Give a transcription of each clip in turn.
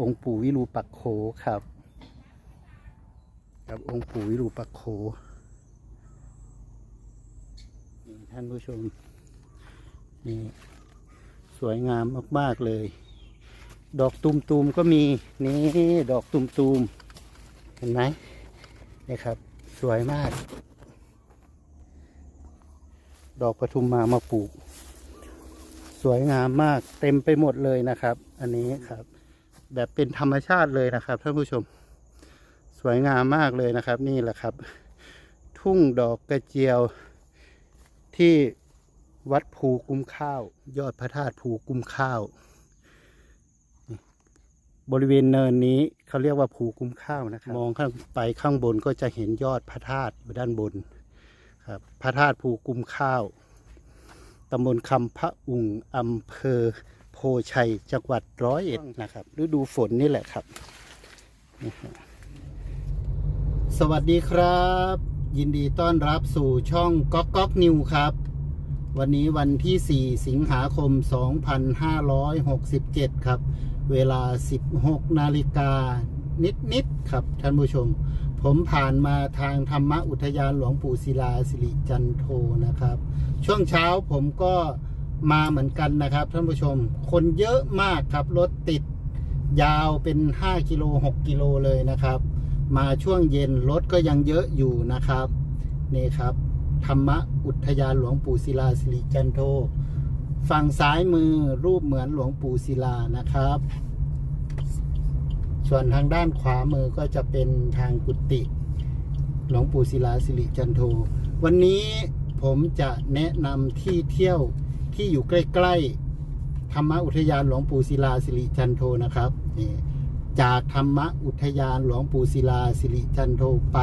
องค์ปู่วิรูปักโขครับ กับองค์ปู่วิรูปักโขนี่ท่านผู้ชมนี่สวยงามมาก ๆ เลย ดอกตุมๆก็มี นี่ดอกตุมๆเห็นไหมนี่ครับ สวยมาก ดอกปทุมมามาปลูก สวยงามมากเต็มไปหมดเลยนะครับ อันนี้ครับ แบบเป็นธรรมชาติเลยนะครับท่านผู้ชม สวยงามมากเลยนะครับ นี่แหละครับ ทุ่งดอกกระเจียวที่วัดภูกุ้มข้าว ยอดพระธาตุภูกุ้มข้าว บริเวณเนินนี้เขาเรียกว่าภูกุ้มข้าวนะครับ มองข้างไปข้างบนก็จะเห็นยอดพระธาตุอยู่ด้านบนครับพระธาตุภูกุ้มข้าวตำบลคำพระอุงอำเภอ พชัยจังหวัดร้อยเอ็ดนะครับฤดูฝนนี่แหละครับ สวัสดีครับ ยินดีต้อนรับสู่ช่องก๊อกก๊อกนิวครับ วันนี้วันที่ 4 สิงหาคม 2567 ครับ เวลา 16 นาฬิกานิด ๆ ครับ ท่านผู้ชม ผมผ่านมาทางธรรมอุทยานหลวงปู่ศิลาสิริจันโทนะครับ ช่วงเช้าผมก็ มาเหมือนกันนะครับท่านผู้ชม คนเยอะมากครับรถติดยาวเป็น 5 กิโล 6 กิโลเลยนะครับ มาช่วงเย็นรถก็ยังเยอะอยู่นะครับนี่ครับ ธรรมอุทยานหลวงปู่ศิลาสิริจันโท ฝั่งซ้ายมือรูปเหมือนหลวงปู่ศิลานะครับ ส่วนทางด้านขวามือก็จะเป็นทางกุฏิหลวงปู่ศิลาสิริจันโท วันนี้ผมจะแนะนำที่เที่ยว ที่อยู่ใกล้ๆธรรมอุทยานหลวงปู่ศิลาสิริจันโทนะครับนี่จากธรรมอุทยานหลวงปู่ศิลาสิริจันโทไป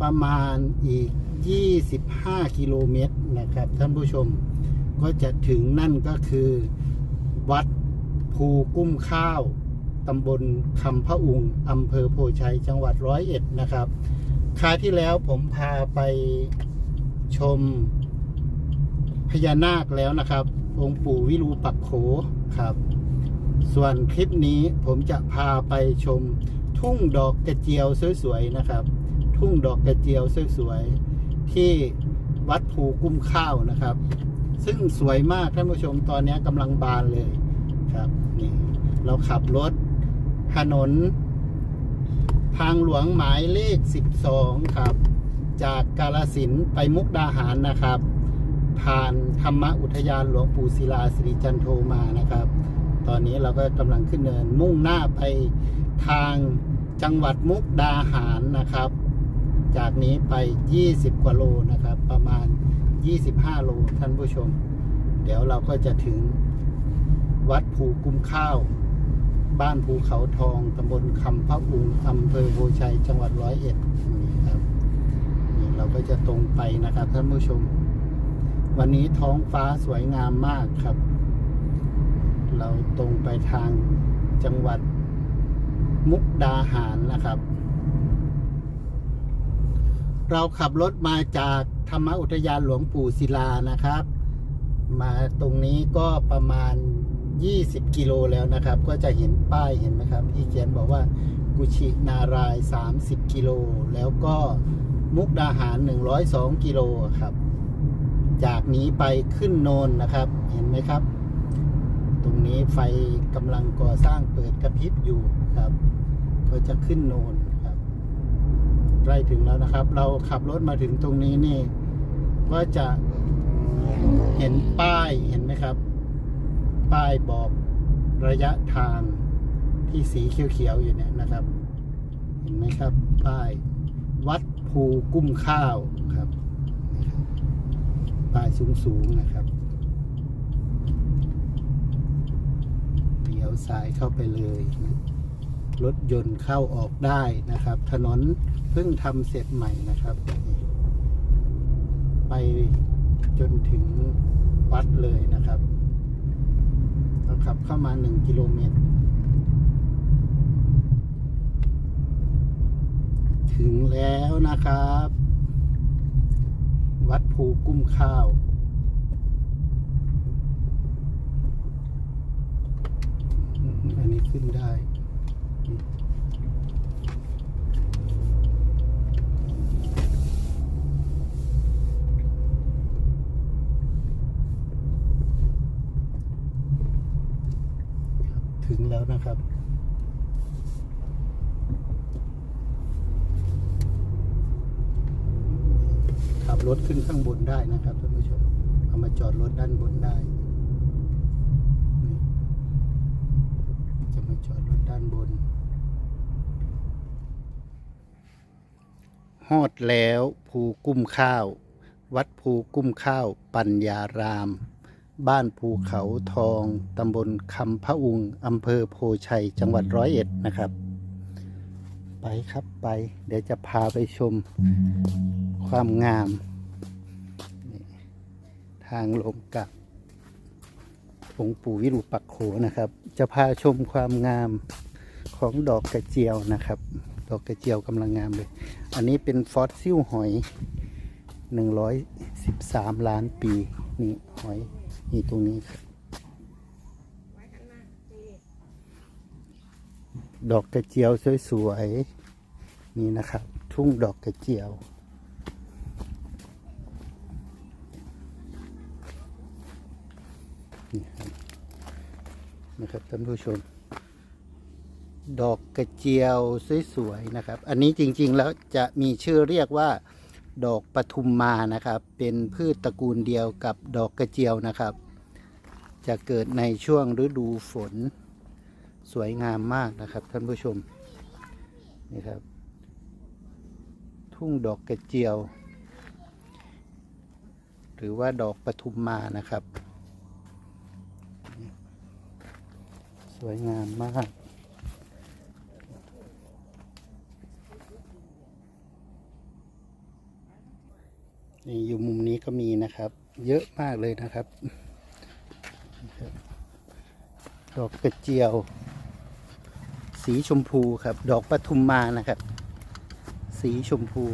ประมาณอีก 25 กิโลเมตรนะครับ ท่านผู้ชมก็จะถึงนั่นก็คือวัดภูกุ้มข้าวตำบลคำพระอุงอำเภอโพชัยจังหวัดร้อยเอ็ดนะครับคราวที่แล้วผมพาไปชม พญานาคแล้วนะครับ องค์ปู่วิรูปักโขครับ ส่วนคลิปนี้ผมจะพาไปชมทุ่งดอกกระเจียวสวยๆนะครับ ทุ่งดอกกระเจียวสวยๆที่วัดภูกุ้มข้าวนะครับ ซึ่งสวยมากท่านผู้ชมตอนนี้กำลังบานเลยครับนี่เราขับรถถนน ทางหลวงหมายเลข 12 ครับ จากกาลสินไปมุกดาหารนะครับ ผ่านธรรมอุทยานหลวงปู่ศิลาสิริจันโทมานะครับ ตอนนี้เราก็กำลังขึ้นเนินมุ่งหน้าไปทางจังหวัดมุกดาหารนะครับ จากนี้ไป 20 กว่าโลนะครับ ประมาณ 25 โลท่านผู้ชม เดี๋ยวเราก็จะถึงวัดภูกุมข้าว บ้านภูเขาทองตำบลคำพระอุงอำเภอโพชัยจังหวัดร้อยเอ็ดนี่ครับนี่เราก็จะตรงไปนะครับท่านผู้ชม วันนี้ท้องฟ้าสวยงามมากครับ เราตรงไปทางจังหวัดมุกดาหารนะครับ เราขับรถมาจากธรรมอุทยานหลวงปู่ศิลานะครับ มาตรงนี้ก็ประมาณ 20 กิโลแล้วนะครับ ก็จะเห็นป้ายเห็นไหมครับที่เขียนบอกว่ากุชินาราย 30 กิโล แล้วก็มุกดาหาร 102 กิโลครับ จากนี้ไปขึ้นโนนนะครับ เห็นไหมครับ ตรงนี้ไฟกำลังก่อสร้างเปิดกระพริบอยู่ครับ ก็จะขึ้นโนนครับใกล้ถึงแล้วนะครับ เราขับรถมาถึงตรงนี้นี่ ก็จะเห็นป้ายเห็นไหมครับ ป้ายบอกระยะทางที่สีเขียวๆอยู่เนี่ยนะครับ เห็นไหมครับ ป้าย วัดภูกุ้มข้าวครับนะครับ ป้ายสูงๆนะครับเลี้ยวซ้ายเข้าไปเลยนะรถยนต์เข้าออกได้นะครับ ถนนเพิ่งทำเสร็จใหม่นะครับ ไปจนถึงวัดเลยนะครับเราขับเข้ามาหนึ่งกิโลเมตร ถึงแล้วนะครับ วัดภูกุ้มข้าว อันนี้ขึ้นได้ถึงแล้วนะครับ ขับ รถขึ้นข้างบนได้นะครับท่านผู้ชมเอามาจอดรถด้านบนได้นี่จะมาจอดรถด้านบนฮอดแล้วภูกุ้มข้าว วัดภูกุ้มข้าว ปัญญาราม บ้านภูเขาทองตำบลคำพะอุงอำเภอโพชัยจังหวัดร้อยเอ็ดนะครับ ไปครับไป เดี๋ยวจะพาไปชมความงามางลงกับองค์ปู่วิรูปักโขนะครับ จะพาชมความงามของดอกกระเจียวนะครับ ดอกกระเจียวกำลังงามเลย อันนี้เป็นฟอสซิลหอย 113 ล้านปีนี่หอยนี่ตรงนี้ครับดอกกระเจียวสวยๆนี่นะครับ ทุ่งดอกกระเจียว นี่ครับ นะครับท่านผู้ชม ดอกกระเจียวสวยๆนะครับ อันนี้จริงๆแล้วจะมีชื่อเรียกว่า ดอกปทุมมานะครับ เป็นพืชตระกูลเดียวกับดอกกระเจียวนะครับ จะเกิดในช่วงฤดูฝนสวยงามมากนะครับท่านผู้ชมนี่ครับ ทุ่งดอกกระเจียว หรือว่าดอกปทุมมานะครับ วยงามมากนี่อยู่มุมนี้ก็มีนะครับ เยอะมากเลยนะครับ ดอกกระเจียว สีชมพูครับ ดอกปทุมมานะครับ สีชมพู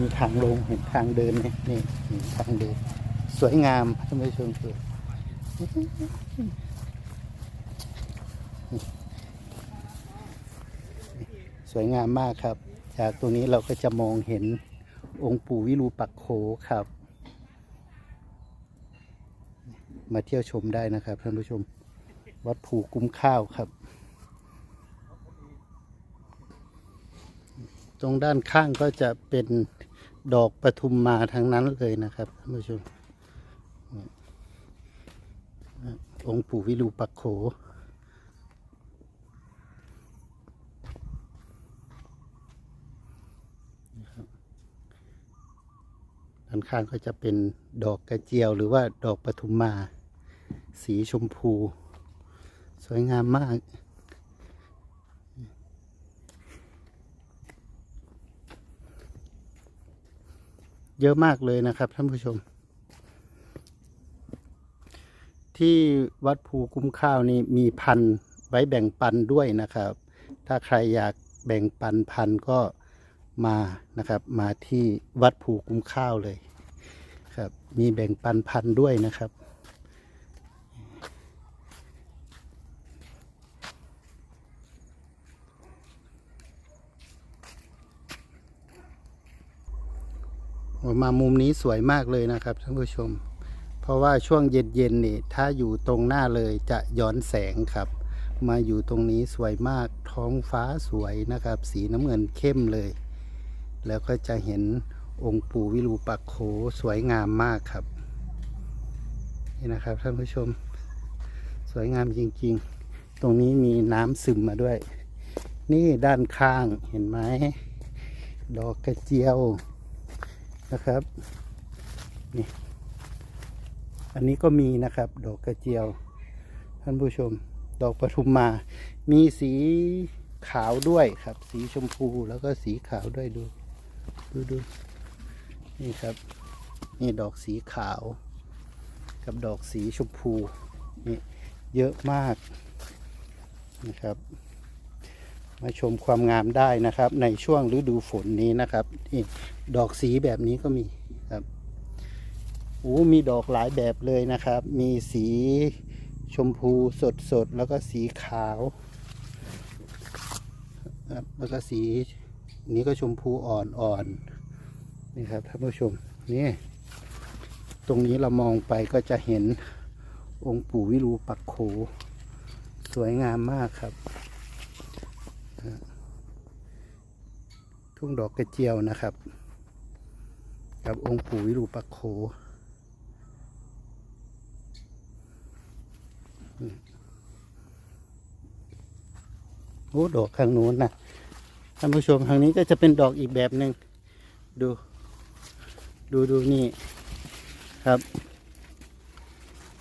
มีทางลงเห็นทางเดินไหมนี่นี่ทางเดิน สวยงามท่านผู้ชมคือสวยงามมากครับ จากตรงนี้เราก็จะมองเห็นองค์ปู่วิรูปักโขครับ มาเที่ยวชมได้นะครับท่านผู้ชม วัดผูกุ้มข้าวครับ ตรงด้านข้างก็จะเป็น ดอกปทุมมาทั้งนั้นเลยนะครับท่านผู้ชมองค์ปู่วิรูปักโขด้านข้างก็จะเป็นดอกกระเจียวหรือว่าดอกปทุมมา สีชมพู สวยงามมาก เยอะมากเลยนะครับท่านผู้ชม ที่วัดภูคุ้มข้าวนี่มีพันไว้แบ่งปันด้วยนะครับ ถ้าใครอยากแบ่งปันพันก็มานะครับ มาที่วัดภูคุ้มข้าวเลยครับ มีแบ่งปันพันด้วยนะครับ มามุมนี้สวยมากเลยนะครับท่านผู้ชม เพราะว่าช่วงเย็นๆนี่ถ้าอยู่ตรงหน้าเลยจะย้อนแสงครับ มาอยู่ตรงนี้สวยมากท้องฟ้าสวยนะครับ สีน้ำเงินเข้มเลย แล้วก็จะเห็นองค์ปู่วิรูปักโขสวยงามมากครับ นี่นะครับท่านผู้ชม สวยงามจริงๆ ตรงนี้มีน้ำซึมมาด้วย นี่ด้านข้างเห็นไหมดอกกระเจียว นะครับนี่อันนี้ก็มีนะครับ ดอกกระเจียว ท่านผู้ชม ดอกปทุมมา มีสีขาวด้วยครับ สีชมพูแล้วก็สีขาวด้วยดู ดูดูนี่ครับ นี่ดอกสีขาว กับดอกสีชมพูนี่เยอะมากนะครับ มาชมความงามได้นะครับ ในช่วงฤดูฝนนี้นะครับนี่ ดอกสีแบบนี้ก็มีครับโอ้มีดอกหลายแบบเลยนะครับ มีสีชมพูสดสดแล้วก็สีขาวครับแล้วก็สีนี้ก็ชมพูอ่อนๆนี่ครับท่านผู้ชมนี่ตรงนี้เรามองไปก็จะเห็นองค์ปู่วิรูปักโข สวยงามมากครับ ทุ่งดอกกระเจียวนะครับ กับองค์ปู่วิรูปักโขโอ้ดอกข้างนู้นนะท่านผู้ชมทางนี้ก็จะเป็นดอกอีกแบบหนึ่งดู ดูดูนี่ครับ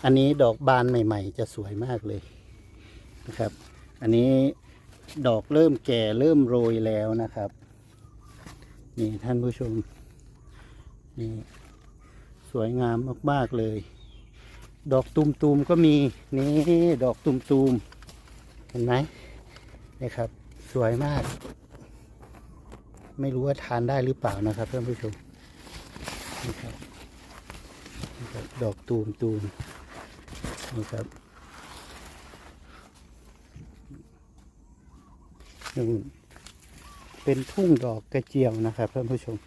อันนี้ดอกบานใหม่ ๆ จะสวยมากเลยนะครับ อันนี้ดอกเริ่มแก่เริ่มโรยแล้วนะครับ นี่ท่านผู้ชม นี่สวยงามมากๆเลย ดอกตุมๆก็มีนี่ดอกตุมๆเห็นไหมนี่ครับ สวยมาก ไม่รู้ว่าทานได้หรือเปล่านะครับท่านผู้ชมนี่ครับดอกตูมตูมนี่ครับอืมเป็นทุ่งดอกกระเจียวนะครับท่านผู้ชม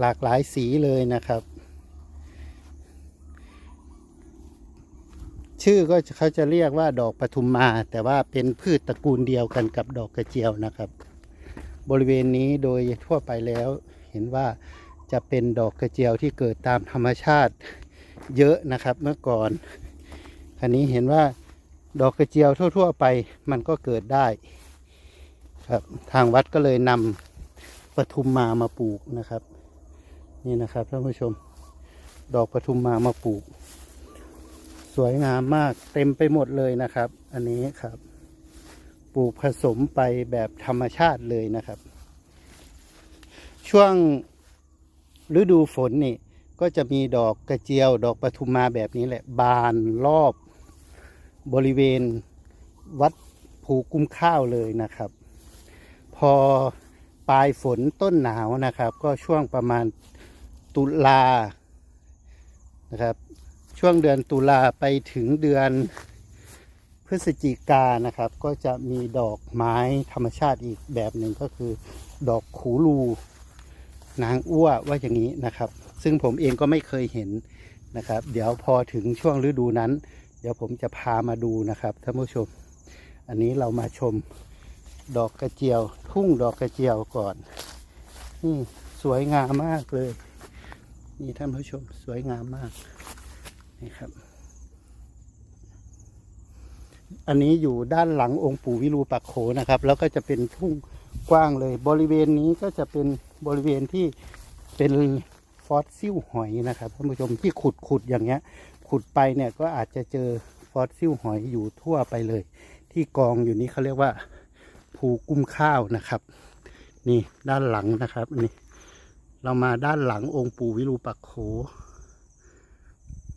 หลากหลายสีเลยนะครับ ชื่อก็เขาจะเรียกว่าดอกปทุมมา แต่ว่าเป็นพืชตระกูลเดียวกันกับดอกกระเจียวนะครับ บริเวณนี้โดยทั่วไปแล้ว เห็นว่าจะเป็นดอกกระเจียวที่เกิดตามธรรมชาติเยอะนะครับเมื่อก่อนคันนี้เห็นว่าดอกกระเจียวทั่ว ๆ ไปมันก็เกิดได้ ครับ ทางวัดก็เลยนำปทุมมามาปลูกนะครับ นี่นะครับท่านผู้ชม ดอกปทุมมามาปลูก สวยงามมากเต็มไปหมดเลยนะครับ อันนี้ครับ ปลูกผสมไปแบบธรรมชาติเลยนะครับ ช่วงฤดูฝนนี่ก็จะมีดอกกระเจียว ดอกปทุมมาแบบนี้แหละ บานรอบบริเวณวัดภูกุ้มข้าวเลยนะครับ พอปลายฝนต้นหนาวนะครับ ก็ช่วงประมาณ ตุลานะครับ ช่วงเดือนตุลาไปถึงเดือนพฤศจิกานะครับ ก็จะมีดอกไม้ธรรมชาติอีกแบบหนึ่งก็คือ ดอกขูลูนางอ้วว่าอย่างนี้นะครับ ซึ่งผมเองก็ไม่เคยเห็นนะครับ เดี๋ยวพอถึงช่วงฤดูนั้น เดี๋ยวผมจะพามาดูนะครับท่านผู้ชม อันนี้เรามาชมดอกกระเจียว ทุ่งดอกกระเจียวก่อนนี่สวยงามมากเลย นี่ท่านผู้ชมสวยงามมากนี่ครับ อันนี้อยู่ด้านหลังองค์ปู่วิรูปักโขนะครับ แล้วก็จะเป็นทุ่งกว้างเลย บริเวณนี้ก็จะเป็นบริเวณที่เป็นฟอสซิลหอยนะครับท่านผู้ชมที่ขุดขุดอย่างเงี้ย ขุดไปเนี่ยก็อาจจะเจอฟอสซิลหอยอยู่ทั่วไปเลย ที่กองอยู่นี้เขาเรียกว่าภูกุ้มข้าวนะครับ นี่ด้านหลังนะครับนี่ เรามาด้านหลังองค์ปู่วิรูปักโข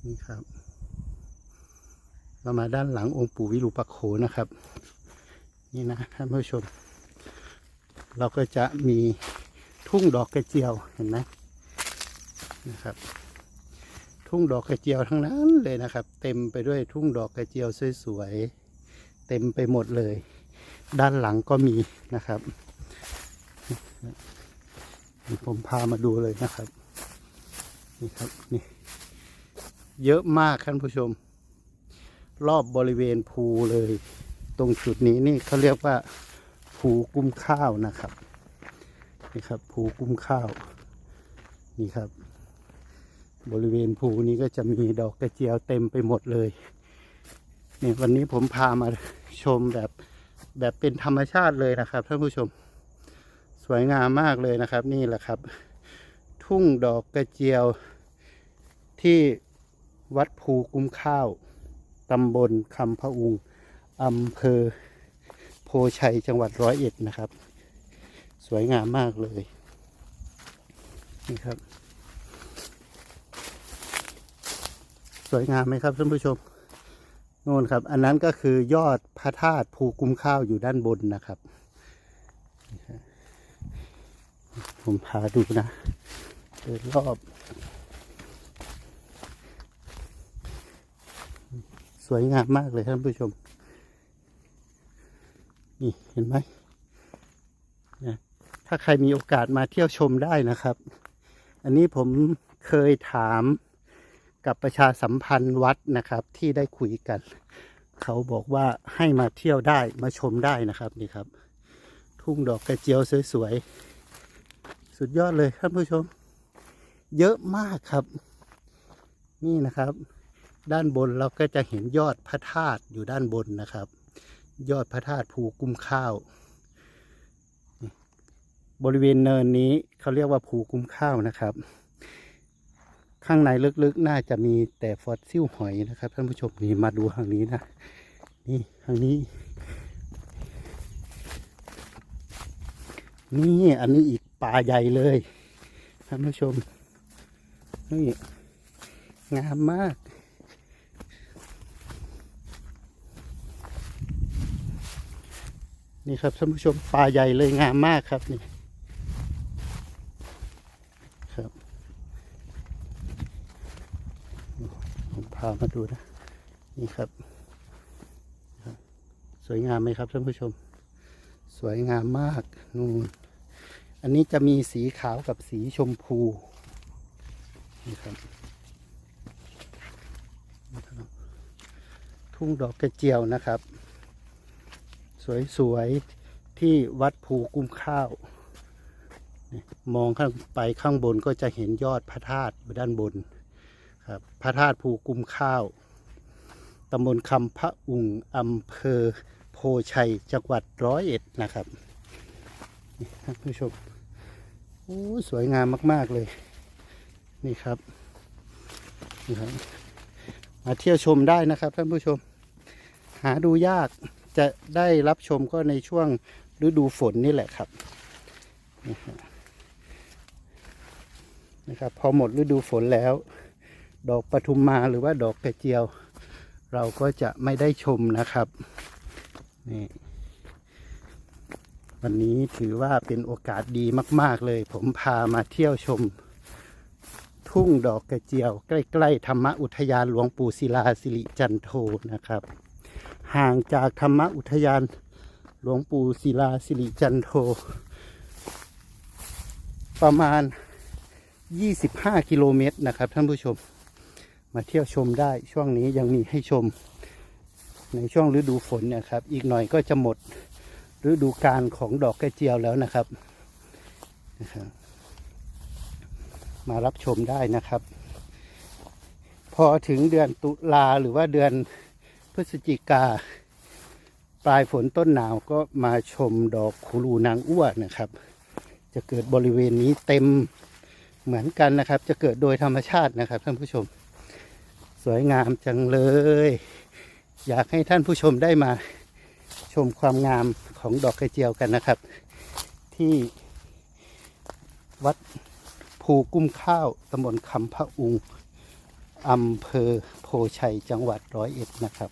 นี่ครับ เรามาด้านหลังองค์ปู่วิรูปักโขนะครับ นี่นะท่านผู้ชม เราก็จะมีทุ่งดอกกระเจียวเห็นไหมนะครับ ทุ่งดอกกระเจียวทั้งนั้นเลยนะครับ เต็มไปด้วยทุ่งดอกกระเจียวสวยๆเต็มไปหมดเลย ด้านหลังก็มีนะครับ ผมพามาดูเลยนะครับ นี่ครับนี่ เยอะมากท่านผู้ชม รอบบริเวณภูเลย ตรงจุดนี้นี่เขาเรียกว่าภูกุ้มข้าวนะครับนี่ครับภูกุ้มข้าว นี่ครับ บริเวณภูนี้ก็จะมีดอกกระเจียวเต็มไปหมดเลยเนี่ยวันนี้ผมพามาชมแบบแบบเป็นธรรมชาติเลยนะครับท่านผู้ชม สวยงามมากเลยนะครับ นี่แหละครับ ทุ่งดอกกระเจียว ที่วัดภูกุ้มข้าวตำบลคำพะอุงอำเภอ โพชัยจังหวัดร้อยเอ็ดนะครับ สวยงามมากเลยนี่ครับ สวยงามไหมครับท่านผู้ชมโน่นครับ อันนั้นก็คือยอดพระธาตุภูกุ้มข้าวอยู่ด้านบนนะครับ ผมพาดูนะเดินรอบ สวยงามมากเลยท่านผู้ชม นี่เห็นไหมนะถ้าใครมีโอกาสมาเที่ยวชมได้นะครับ อันนี้ผมเคยถามกับประชาสัมพันธ์วัดนะครับที่ได้คุยกัน เขาบอกว่าให้มาเที่ยวได้มาชมได้นะครับนี่ครับ ทุ่งดอกกระเจียวสวยๆ สุดยอดเลยท่านผู้ชม เยอะมากครับ นี่นะครับ ด้านบนเราก็จะเห็นยอดพระธาตุอยู่ด้านบนนะครับ ยอดพระธาตุภูกุ้มข้าว บริเวณเนินนี้เขาเรียกว่าภูกุ้มข้าวนะครับ ข้างในลึกๆน่าจะมีแต่ฟอสซิลหอยนะครับท่านผู้ชมนี่มาดูทางนี้นะนี่ทางนี้ นี่อันนี้อีก ป่าใหญ่เลยท่านผู้ชม นี่งามมาก นี่ครับท่านผู้ชมป่าใหญ่เลยงามมากครับนี่ครับผมพามาดูนะ นี่ครับครับสวยงามไหมครับท่านผู้ชม สวยงามมากนู่น อันนี้จะมีสีขาวกับสีชมพูนี่ครับทุ่งดอกกระเจียวนะครับ สวยๆ ที่วัดภูกุ้มข้าว มองข้างไปข้างบนก็จะเห็นยอดพระธาตุอยู่ด้านบนครับพระธาตุภูกุ้มข้าวตำบลคำพระอุงอำเภอโพชัยจังหวัดร้อยเอ็ดนะครับ ท่านผู้ชมโอ้สวยงามมาก ๆ เลย นี่ครับนี่ครับ มาเที่ยวชมได้นะครับท่านผู้ชม หาดูยากจะได้รับชมก็ในช่วงฤดูฝนนี่แหละครับนะนะครับ พอหมดฤดูฝนแล้ว ดอกปทุมมาหรือว่าดอกกระเจียว เราก็จะไม่ได้ชมนะครับนี่ วันนี้ถือว่าเป็นโอกาสดีมากๆเลย ผมพามาเที่ยวชม ทุ่งดอกกระเจียว ใกล้ ๆ ธรรมอุทยานหลวงปู่ศิลาสิริจันโทนะครับ ห่างจากธรรมอุทยานหลวงปู่ศิลาสิริจันโท ประมาณ 25 กิโลเมตรนะครับ ท่านผู้ชม มาเที่ยวชมได้ช่วงนี้ยังมีให้ชม ในช่วงฤดูฝนนี่ยครับ อีกหน่อยก็จะหมด ฤดูกาลของดอกกระเจียวแล้วนะครับนะครับ มารับชมได้นะครับ พอถึงเดือนตุลาหรือว่าเดือนพฤศจิกา ปลายฝนต้นหนาวก็มาชมดอกคูรูนางอ้วนะครับ จะเกิดบริเวณนี้เต็มเหมือนกันนะครับ จะเกิดโดยธรรมชาตินะครับท่านผู้ชม สวยงามจังเลย อยากให้ท่านผู้ชมได้มา ชมความงามของดอกกระเจียวกันนะครับ ที่วัดภูกุ้มข้าวตำบลคำพระอุงอำเภอโพชัยจังหวัดร้อยเอ็ดนะครับ